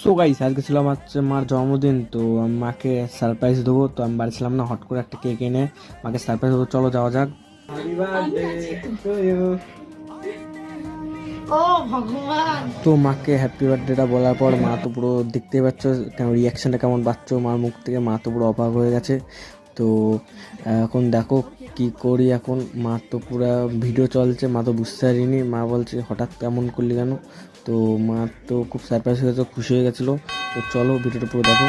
So guys আজকে ছিল আমার হচ্ছে মার জন্মদিন তো আমি মাকে সারপ্রাইজ দেবো তো আমি বাড়ি ছিলাম না হট করে একটা কেক এনে মাকে সারপ্রাইজ দেবো চলো যাওয়া যাক। তো মাকে হ্যাপি বার্থডেটা বলার পর মা তো পুরো দেখতে পাচ্ছ কেমন রিয়াকশনটা কেমন পাচ্ছ মার মুখ থেকে মা তো পুরো অবাক হয়ে গেছে। তো, এখন দেখো কি করি এখন। মা তো পুরো ভিডিও চলছে, মা তো বুঝতে পারিনি। মা বলছে, হঠাৎ কেমন করলি কেন? তো মা তো খুব সারপ্রাইজ হয়ে গেছে, খুশি হয়ে গেছিল। তো চলো ভিডিওটা পুরো দেখো।